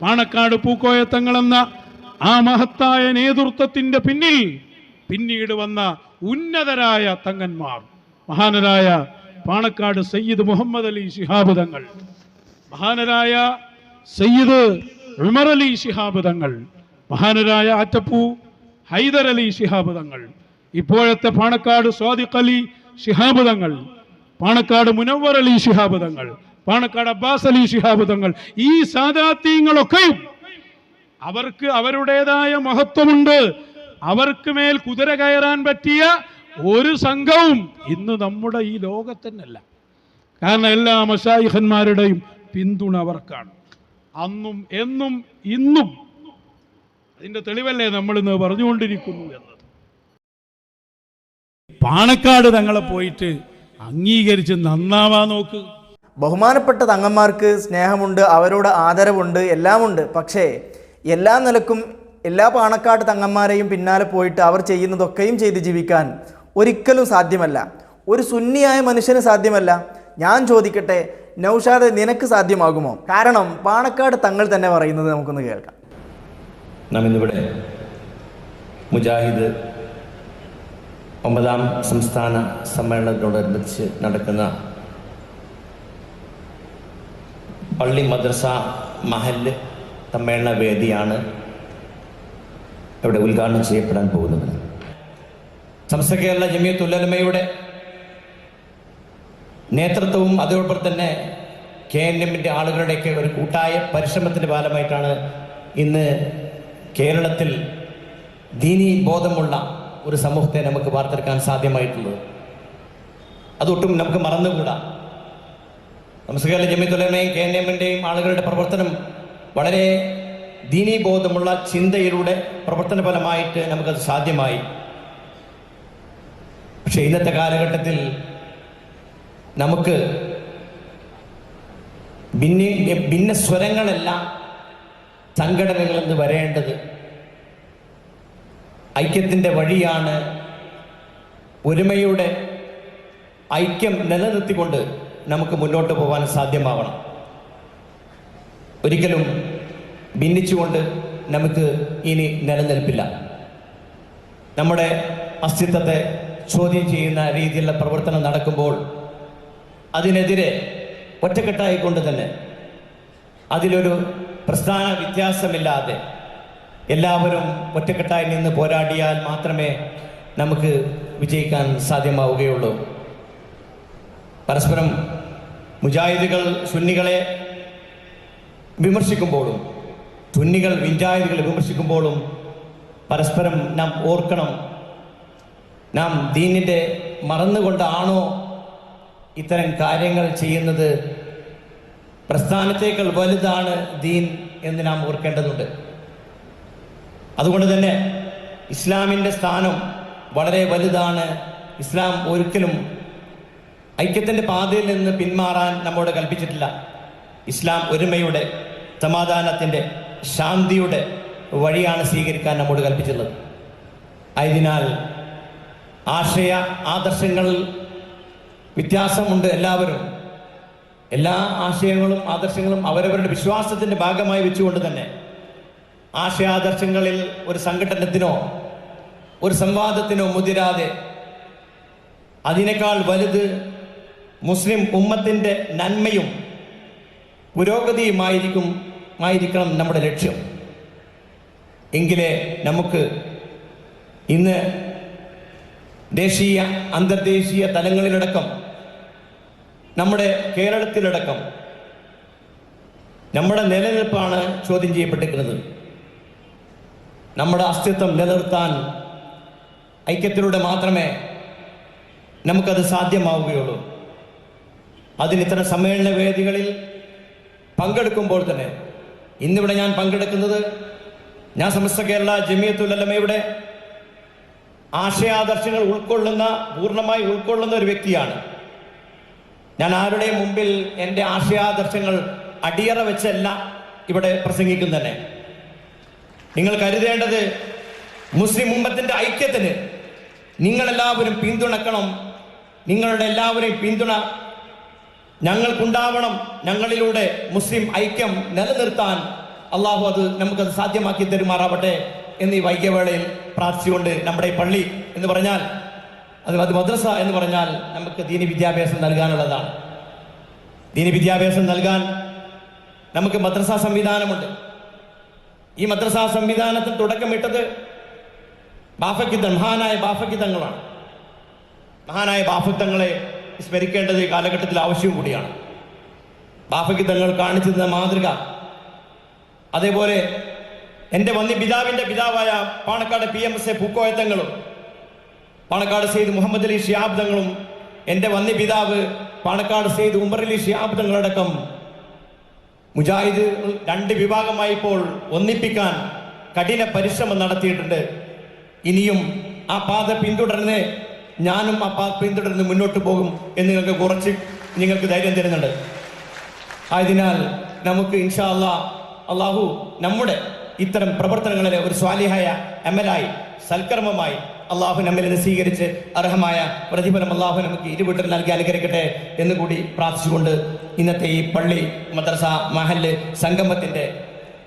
പാണക്കാട് പൂക്കോയത്തങ്ങളെന്ന ആ മഹത്തായ നേതൃത്വത്തിന്റെ പിന്നിൽ പിന്നീട് വന്ന ഉന്നതരായ തങ്ങന്മാർ മഹാനരായ പാണക്കാട് സയ്യിദ് മുഹമ്മദ് അലി ശിഹാബ് തങ്ങൾ മഹാനരായ സയ്യിദ് ഉമർ അലി ശിഹാബ് തങ്ങൾ മഹാനരായ ആറ്റപ്പൂ ഹൈദർ അലി ശിഹാബ് തങ്ങൾ ഇപ്പോഴത്തെ പാണക്കാട് സ്വാദിഖ് അലി ശിഹാബ് തങ്ങൾ പാണക്കാട് മുനവർ അലി ശിഹാബ് തങ്ങൾ പാണക്കാട് അബ്ബാസ് അലി ശിഹാബ് തങ്ങൾ ഈ സാദാത്യങ്ങളൊക്കെയും അവർക്ക് അവരുടേതായ മഹത്വമുണ്ട്. അവർക്ക് മേൽ കുതിര കയറാൻ പറ്റിയ ഒരു സംഘവും ഇന്ന് നമ്മുടെ ഈ ലോകത്തന്നല്ല. കാരണം എല്ലാ മഷായിഹന്മാരുടെയും പിന്തുണ അവർക്കാണ്. അന്നും എന്നും ഇന്നും അതിന്റെ തെളിവല്ലേ നമ്മൾ ഇന്ന് പറഞ്ഞുകൊണ്ടിരിക്കുന്നു എന്നത്. പാണക്കാട് തങ്ങളെ പോയിട്ട് അംഗീകരിച്ച് നന്നാവാ നോക്ക്. ബഹുമാനപ്പെട്ട തങ്ങന്മാർക്ക് സ്നേഹമുണ്ട് അവരോട് ആദരവുണ്ട് എല്ലാമുണ്ട്. പക്ഷേ എല്ലാ നിലക്കും എല്ലാ പാണക്കാട് തങ്ങന്മാരെയും പിന്നാലെ പോയിട്ട് അവർ ചെയ്യുന്നതൊക്കെയും ചെയ്ത് ജീവിക്കാൻ ഒരിക്കലും സാധ്യമല്ല. ഒരു സുന്നിയായ മനുഷ്യന് സാധ്യമല്ല. ഞാൻ ചോദിക്കട്ടെ നൗഷാദ് നിനക്ക് സാധ്യമാകുമോ? കാരണം പാണക്കാട് തങ്ങൾ തന്നെ പറയുന്നത് നമുക്കൊന്ന് കേൾക്കാം. നാം ഇന്നിവിടെ മുജാഹിദ് ഒമ്പതാം സംസ്ഥാന സമ്മേളനത്തോടനുബന്ധിച്ച് നടക്കുന്ന പള്ളി മദ്രസ മഹൽ സമ്മേളന വേദിയാണ് ഇവിടെ ഉദ്ഘാടനം ചെയ്യപ്പെടാൻ പോകുന്നത്. സംസ്ഥ കേരള ജമിയത്ത് ഉല്ലമയുടെ നേതൃത്വവും അതോടൊപ്പം തന്നെ കെ എൻ എമ്മിന്റെ ആളുകളുടെയൊക്കെ ഒരു കൂട്ടായ പരിശ്രമത്തിന്റെ ഫലമായിട്ടാണ് ഇന്ന് കേരളത്തിൽ ദീനി ബോധമുള്ള ഒരു സമൂഹത്തെ നമുക്ക് വാർത്തെടുക്കാൻ സാധ്യമായിട്ടുള്ളത്. അതൊട്ടും നമുക്ക് മറന്നുകൂടാ. നമസ്കാര ജമിത്തുലമയും കെ എൻ എമ്മിന്റെയും ആളുകളുടെ പ്രവർത്തനം വളരെ ദീനീബോധമുള്ള ചിന്തയിലൂടെ പ്രവർത്തന ഫലമായിട്ട് നമുക്കത് സാധ്യമായി. പക്ഷെ ഇന്നത്തെ കാലഘട്ടത്തിൽ നമുക്ക് ഭിന്ന ഭിന്ന സ്വരങ്ങളല്ല സംഘടനകളിൽ നിന്ന് വരേണ്ടത് ഐക്യത്തിന്റെ വഴിയാണ്. ഒരുമയുടെ ഐക്യം നിലനിർത്തിക്കൊണ്ട് നമുക്ക് മുന്നോട്ട് പോകാൻ സാധ്യമാവണം. ഒരിക്കലും ഭിന്നിച്ചുകൊണ്ട് നമുക്ക് ഇനി നിലനിൽപ്പില്ല. നമ്മുടെ അസ്തിത്വത്തെ ചോദ്യം ചെയ്യുന്ന രീതിയിലുള്ള പ്രവർത്തനം നടക്കുമ്പോൾ അതിനെതിരെ ഒറ്റക്കെട്ടായിക്കൊണ്ട് തന്നെ അതിലൊരു പ്രസ്ഥാന വ്യത്യാസമില്ലാതെ എല്ലാവരും ഒറ്റക്കെട്ടായി നിന്ന് പോരാടിയാൽ മാത്രമേ നമുക്ക് വിജയിക്കാൻ സാധ്യമാവുകയുള്ളൂ. പരസ്പരം മുജാഹിദുകൾ സുന്നികളെ വിമർശിക്കുമ്പോഴും സുന്നികൾ വിഞ്ചാഹിദുകളെ വിമർശിക്കുമ്പോഴും പരസ്പരം നാം ഓർക്കണം. നാം ദീനിന്റെ മറന്നുകൊണ്ടാണോ ഇത്തരം കാര്യങ്ങൾ ചെയ്യുന്നത്? പ്രസ്ഥാനത്തേക്കാൾ വലുതാണ് ദീൻ എന്ന് നാം ഓർക്കേണ്ടതുണ്ട്. അതുകൊണ്ട് തന്നെ ഇസ്ലാമിന്റെ സ്ഥാനം വളരെ വലുതാണ്. ഇസ്ലാം ഒരിക്കലും ഐക്യത്തിന്റെ പാതയിൽ നിന്ന് പിന്മാറാൻ നമ്മോട് കൽപ്പിച്ചിട്ടില്ല. ഇസ്ലാം ഒരുമയുടെ സമാധാനത്തിന്റെ ശാന്തിയുടെ വഴിയാണ് സ്വീകരിക്കാൻ നമ്മോട് കൽപ്പിച്ചിട്ടുള്ളത്. ആയതിനാൽ ആശയ ആദർശങ്ങളിൽ വ്യത്യാസമുണ്ട് എല്ലാവരും. എല്ലാ ആശയങ്ങളും ആദർശങ്ങളും അവരവരുടെ വിശ്വാസത്തിന്റെ ഭാഗമായി വെച്ചുകൊണ്ട് തന്നെ ആശയാദർശങ്ങളിൽ ഒരു സംഘടനത്തിനോ ഒരു സംവാദത്തിനോ മുതിരാതെ അതിനേക്കാൾ വലുത് മുസ്ലിം ഉമ്മത്തിന്റെ നന്മയും പുരോഗതിയുമായിരിക്കും ആയിരിക്കണം നമ്മുടെ ലക്ഷ്യം. എങ്കിലേ നമുക്ക് ഇന്ന് ദേശീയ അന്തർദേശീയ തലങ്ങളിലടക്കം നമ്മുടെ കേരളത്തിലടക്കം നമ്മുടെ നിലനിൽപ്പാണ് ചോദ്യം ചെയ്യപ്പെട്ടിരിക്കുന്നത്. നമ്മുടെ അസ്തിത്വം നിലനിർത്താൻ ഐക്യത്തിലൂടെ മാത്രമേ നമുക്കത് സാധ്യമാവുകയുള്ളൂ. അതിന് ഇത്തരം സമ്മേളന വേദികളിൽ പങ്കെടുക്കുമ്പോൾ തന്നെ ഇന്നിവിടെ ഞാൻ പങ്കെടുക്കുന്നത് ഞാൻ സമസ്ത കേരള ജമിയത്തുല്ലമയുടെ ആശയാദർശങ്ങൾ ഉൾക്കൊള്ളുന്ന പൂർണമായി ഉൾക്കൊള്ളുന്ന ഒരു വ്യക്തിയാണ്. ഞാൻ ആരുടെയും മുമ്പിൽ എന്റെ ആശയാദർശങ്ങൾ അടിയറ വെച്ചല്ല ഇവിടെ പ്രസംഗിക്കും തന്നെ നിങ്ങൾ കരുതേണ്ടത് മുസ്ലിം ഉമ്മത്തിന്റെ ഐക്യത്തിന് നിങ്ങളെല്ലാവരും പിന്തുണക്കണം നിങ്ങളുടെ എല്ലാവരെയും പിന്തുണ ഞങ്ങൾക്കുണ്ടാവണം. ഞങ്ങളിലൂടെ മുസ്ലിം ഐക്യം നിലനിർത്താൻ അള്ളാഹു അത് നമുക്കത് സാധ്യമാക്കി തരുമാറാവട്ടെ എന്ന് ഈ വൈകിയവേളയിൽ പ്രാർത്ഥിച്ചുകൊണ്ട് നമ്മുടെ പള്ളി എന്ന് പറഞ്ഞാൽ അത് അത് മദ്രസ എന്ന് പറഞ്ഞാൽ നമുക്ക് ദീനി വിദ്യാഭ്യാസം നൽകാനുള്ളതാണ്. ദീനി വിദ്യാഭ്യാസം നൽകാൻ നമുക്ക് മദ്രസ സംവിധാനമുണ്ട്. ഈ മദ്രസ സംവിധാനത്തിൽ തുടക്കമിട്ടത് ബാഫക്കിത്തൻ മഹാനായ ബാഫക്കിത്തങ്ങളാണ് മഹാനായ ബാഫക്കിത്തങ്ങളെ സ്മരിക്കേണ്ടത് ഈ കാലഘട്ടത്തിൽ ആവശ്യവും കൂടിയാണ്. ബാഫക്കിത്തങ്ങൾ കാണിച്ചു തന്ന മാതൃക. അതേപോലെ എന്റെ വന്നി പിതാവിന്റെ പിതാവായ Panakkad P M S A പൂക്കോയത്തങ്ങളും Panakkad Sayed Muhammad Ali Shihab തങ്ങളും എന്റെ വന്നി പിതാവ് പാണക്കാട് സെയ്ദ് ഉമർ അലി ഷിയാബ് തങ്ങളടക്കം മുജാഹിദ് രണ്ട് വിഭാഗമായി ഇപ്പോൾ ഒന്നിപ്പിക്കാൻ കഠിന പരിശ്രമം നടത്തിയിട്ടുണ്ട്. ഇനിയും ആ പാത പിന്തുടർന്ന് ഞാനും ആ പാത പിന്തുടർന്ന് മുന്നോട്ട് പോകും എന്ന് നിങ്ങൾക്ക് കുറച്ച് നിങ്ങൾക്ക് ധൈര്യം തരുന്നുണ്ട്. ആയതിനാൽ നമുക്ക് ഇൻഷാ അല്ലാ അള്ളാഹു നമ്മുടെ ഇത്തരം പ്രവർത്തനങ്ങളിലെ ഒരു സ്വാലിഹായ അമലായി സൽക്കർമ്മമായി അള്ളാഹു നമ്മിൽ സ്വീകരിച്ച് അർഹമായ പ്രതിഫലം അള്ളാഹു നമുക്ക് ഇരുവീട്ടിൽ നൽകി അനുകരിക്കട്ടെ എന്ന് കൂടി പ്രാർത്ഥിച്ചുകൊണ്ട് ഇന്നത്തെ ഈ പള്ളി മദ്രസ മഹൽ സംഗമത്തിന്റെ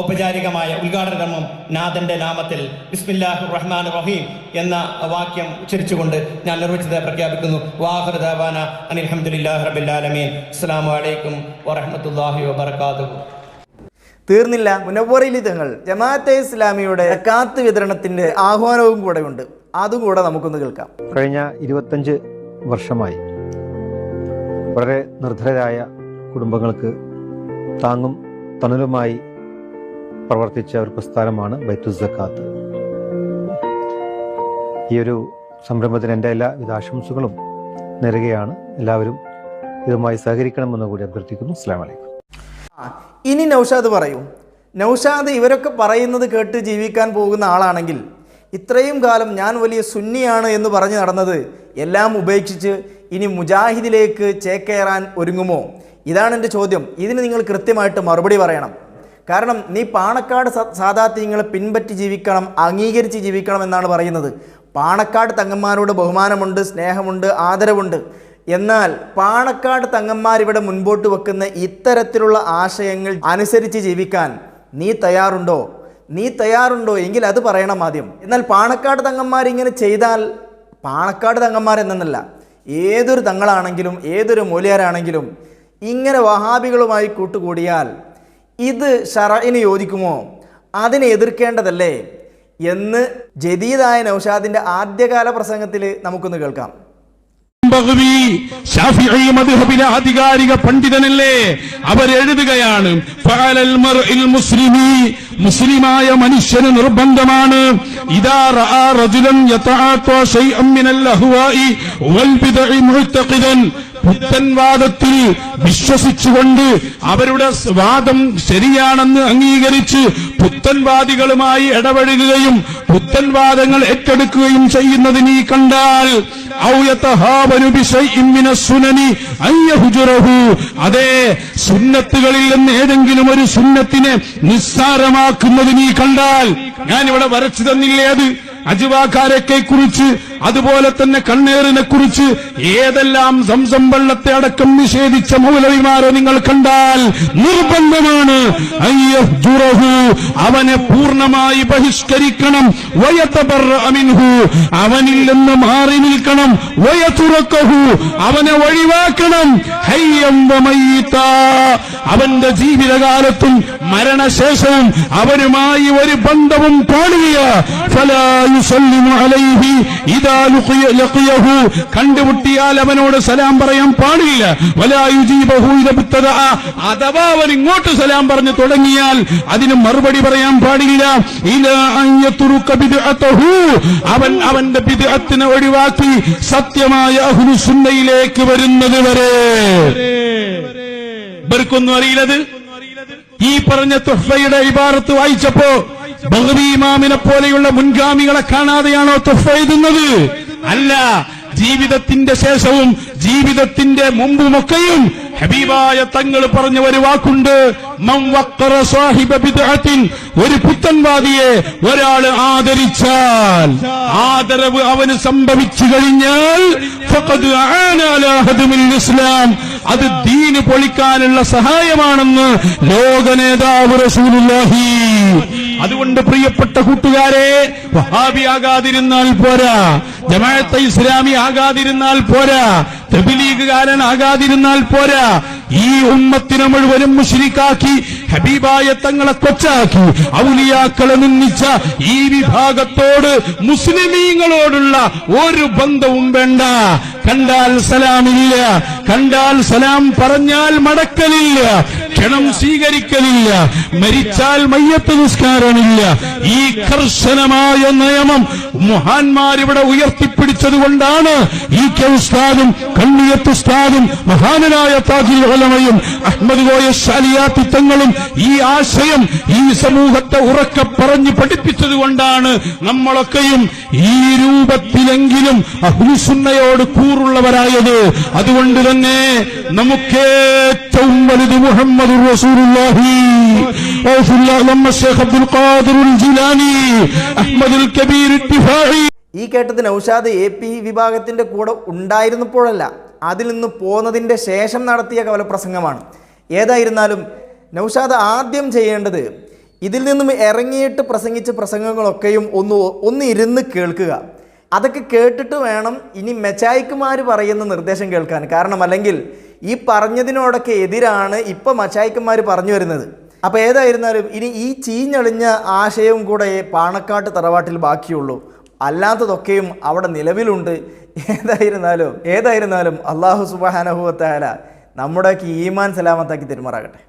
ഔപചാരികമായ ഉദ്ഘാടന കർമ്മം നാഥന്റെ നാമത്തിൽ ബിസ്മില്ലാഹു റഹ്മാൻ റഹീം എന്ന വാക്യം ഉച്ചരിച്ചുകൊണ്ട് ഞാൻ നിർവഹിച്ചത് പ്രഖ്യാപിക്കുന്നു. വാഹർ ദാവാന അനിൽഹമുല്ലാഹി റബ്ബിൽ ആലമീൻ അസ്സലാമു അലൈക്കും വറഹ്മത്തുള്ളാഹി വബറകാതുഹു. തീർന്നില്ല. ജമാഅത്തെ ഇസ്ലാമിയുടെ കാത്ത് വിതരണത്തിന്റെ ആഹ്വാനവും കൂടെ ഉണ്ട് അതും കൂടെ നമുക്കൊന്ന് കേൾക്കാം. കഴിഞ്ഞ ഇരുപത്തഞ്ച് വർഷമായി വളരെ നിർധരരായ കുടുംബങ്ങൾക്ക് താങ്ങും തണലുമായി പ്രവർത്തിച്ച ഒരു പ്രസ്ഥാനമാണ് ബൈത്തു സക്കാത്ത്. ഈ ഒരു സംരംഭത്തിന് എന്റെ എല്ലാവിധ ആശംസകളും നേരുകയാണ്. എല്ലാവരും ഇതുമായി സഹകരിക്കണമെന്ന് കൂടി അഭ്യർത്ഥിക്കുന്നു. അസ്സാം വലൈക്കും ഇനി നൗഷാദ് പറയൂ. നൗഷാദ് ഇവരൊക്കെ പറയുന്നത് കേട്ട് ജീവിക്കാൻ പോകുന്ന ആളാണെങ്കിൽ ഇത്രയും കാലം ഞാൻ വലിയ സുന്നിയാണ് എന്ന് പറഞ്ഞു നടന്നത് എല്ലാം ഉപേക്ഷിച്ച് ഇനി മുജാഹിദിലേക്ക് ചേക്കേറാൻ ഒരുങ്ങുമോ? ഇതാണ് എന്റെ ചോദ്യം. ഇതിന് നിങ്ങൾ കൃത്യമായിട്ട് മറുപടി പറയണം. കാരണം നീ പാണക്കാട് സാധാത്യങ്ങളെ പിൻപറ്റി ജീവിക്കണം അംഗീകരിച്ച് ജീവിക്കണം എന്നാണ് പറയുന്നത്. പാണക്കാട് തങ്ങന്മാരോട് ബഹുമാനമുണ്ട് സ്നേഹമുണ്ട് ആദരവുണ്ട്. എന്നാൽ പാണക്കാട് തങ്ങന്മാരിവിടെ മുൻപോട്ട് വെക്കുന്ന ഇത്തരത്തിലുള്ള ആശയങ്ങൾ അനുസരിച്ച് ജീവിക്കാൻ നീ തയ്യാറുണ്ടോ? നീ തയ്യാറുണ്ടോ? എങ്കിൽ അത് പറയണം ആദ്യം. എന്നാൽ പാണക്കാട് തങ്ങന്മാർ ഇങ്ങനെ ചെയ്താൽ പാണക്കാട് തങ്ങന്മാർ എന്നല്ല ഏതൊരു തങ്ങളാണെങ്കിലും ഏതൊരു മൂല്യരാണെങ്കിലും ഇങ്ങനെ വഹാബികളുമായി കൂട്ടുകൂടിയാൽ ഇത് ഷറയിന് യോജിക്കുമോ? അതിനെ എതിർക്കേണ്ടതല്ലേ? എന്ന് ജദീദായ നൌഷാദിന്റെ ആദ്യകാല പ്രസംഗത്തിൽ നമുക്കൊന്ന് കേൾക്കാം. ആധികാരിക പണ്ഡിതനല്ലേ? അവരെഴുതുകയാണ് മുസ്ലിമായ മനുഷ്യന് നിർബന്ധമാണ്. പുത്തൻവാദത്തിൽ വിശ്വസിച്ചുകൊണ്ട് അവരുടെ വാദം ശരിയാണെന്ന് അംഗീകരിച്ച് പുത്തൻവാദികളുമായി ഇടപഴകുകയും പുത്തൻവാദങ്ങൾ ഏറ്റെടുക്കുകയും ചെയ്യുന്നത് നീ കണ്ടാൽ അതെ സുന്നത്തുകളിൽ നിന്ന് ഏതെങ്കിലും ഒരു സുന്നത്തിനെ നിസ്സാരമാക്കുന്നത് നീ കണ്ടാൽ ഞാൻ ഇവിടെ വരച്ചു തന്നില്ലേ അത്? അജുവാക്കാരൊക്കെ കുറിച്ച് അതുപോലെ തന്നെ കണ്ണേറിനെ കുറിച്ച് ഏതെല്ലാം സംസം വെള്ളത്തെ അടക്കം നിഷേധിച്ച മൗലവിമാരെ നിങ്ങൾ കണ്ടാൽ നിർബന്ധമാണ്. അവനെ പൂർണമായി ബഹിഷ്കരിക്കണം. വയത്തബർറ മിൻഹു അവനിൽ നിന്ന് മാറി നിൽക്കണം. വയതുറക്കഹു അവനെ ഒഴിവാക്കണം. അവന്റെ ജീവിതകാലത്തും മരണശേഷവും അവനുമായി ഒരു ബന്ധവും ഫലാ അലൈഹി ലഖിയഹു കണ്ടുമുട്ടിയാൽ അവനോട് സലാം പറയാൻ പാടില്ല. അഥവാ അവൻ ഇങ്ങോട്ട് സലാം പറഞ്ഞു തുടങ്ങിയാൽ അതിന് മറുപടി പറയാൻ പാടില്ല. അവൻ അവന്റെ ബിദ്അത്തിനെ ഒഴിവാക്കി സത്യമായ അഹുസുന്നയിലേക്ക് വരുന്നത് വരെ. ഇവർക്കൊന്നും അറിയില്ലത്? ഈ പറഞ്ഞ തുഫയുടെ ഇബാറത്ത് വായിച്ചപ്പോ ബഹദി ഇമാമിനെ പോലെയുള്ള മുൻഗാമികളെ കാണാതെയാണോ തുഫ എഴുതുന്നത്? അല്ല ജീവിതത്തിന്റെ ശേഷവും ജീവിതത്തിന്റെ മുമ്പുമൊക്കെയും ഹബീബായ തങ്ങൾ പറഞ്ഞ ഒരു വാക്കുണ്ട്. ഒരു പുത്തൻവാദിയെ ഒരാൾ ആദരിച്ചാൽ ആദരവ് അവന് സംഭവിച്ചു കഴിഞ്ഞാൽ ഇസ്ലാം. അത് ദീന് പൊളിക്കാനുള്ള സഹായമാണെന്ന് ലോക നേതാവ് റസൂലുള്ളാഹി അതുകൊണ്ട് പ്രിയപ്പെട്ട കൂട്ടുകാരെ വഹാബി ആകാതിരുന്നാൽ പോരാ ജമാഅത്തെ ഇസ്ലാമി ആകാതിരുന്നാൽ പോരാ തെബിലീഗുകാരൻ ആകാതിരുന്നാൽ പോരാ ഈ ഉമ്മത്തിനെ മുഴുവനും മുഷിരിക്കാക്കി ഹബീബായ തങ്ങളെ കൊച്ചാക്കി ഔലിയാക്കളെ നിന്നിച്ച ഈ വിഭാഗത്തോട് മുസ്ലിമീങ്ങളോടുള്ള ഒരു ബന്ധവും വേണ്ട. കണ്ടാൽ സലാമില്ല കണ്ടാൽ സലാം പറഞ്ഞാൽ മടക്കലില്ല. ക്ഷണം സ്വീകരിക്കലില്ല മരിച്ചാൽ മയ്യത്ത് നിസ്കാരമില്ല. ഈ കർശനമായ നിയമം മഹാന്മാരിവിടെ ഉയർത്തിപ്പിടിച്ചത് കൊണ്ടാണ് ഈ കെ ഉസ്താദും കണ്ണിയത്ത് ഉസ്താദും മഹാനായ താജുൽ അഹമ്മദ് കോയ ശാലിയാത്തിത്തങ്ങളും ഈ ആശയം ഈ സമൂഹത്തെ ഉറക്കെ പറഞ്ഞു പഠിപ്പിച്ചത് കൊണ്ടാണ് നമ്മളൊക്കെയും ഈ രൂപത്തിലെങ്കിലും അഹുസുന്നയോട് കൂറുള്ളവരായത്. അതുകൊണ്ട് തന്നെ നമുക്കേറ്റവും വലുത് മുഹമ്മദ് റസൂലുള്ളാഹി الله لما الشيخ عبد القادر الجيلاني احمد الكبير الدفاعي ഈ കേട്ടത് നൗഷാദ് എ പി വിഭാഗത്തിന്റെ കൂടെ ഉണ്ടായിരുന്നപ്പോഴല്ല അതിൽ നിന്ന് പോന്നതിന്റെ ശേഷം നടത്തിയ കവലപ്രസംഗമാണ്. ഏതായിരുന്നാലും നൗഷാദ് ആദ്യം ചെയ്യേണ്ടത് ഇതിൽ നിന്നും ഇറങ്ങിയിട്ട് പ്രസംഗിച്ച പ്രസംഗങ്ങളൊക്കെയും ഒന്ന് ഒന്ന് ഇരുന്ന് കേൾക്കുക. അതൊക്കെ കേട്ടിട്ട് വേണം ഇനി മെച്ചായിക്കുമാർ പറയുന്ന നിർദ്ദേശം കേൾക്കാൻ. കാരണം അല്ലെങ്കിൽ ഈ പറഞ്ഞതിനോടൊക്കെ എതിരാണ് ഇപ്പം മച്ചായിക്കന്മാർ പറഞ്ഞു വരുന്നത്. അപ്പോൾ ഏതായിരുന്നാലും ഇനി ഈ ചീഞ്ഞളിഞ്ഞ ആശയവും കൂടെ പാണക്കാട്ട് തറവാട്ടിൽ ബാക്കിയുള്ളൂ. അല്ലാത്തതൊക്കെയും അവിടെ നിലവിലുണ്ട്. ഏതായിരുന്നാലും ഏതായിരുന്നാലും അള്ളാഹു സുബാനഹുവത്തായാല നമ്മുടെയൊക്കെ ഈമാൻ സലാമത്താക്കി തെരുമാറാകട്ടെ.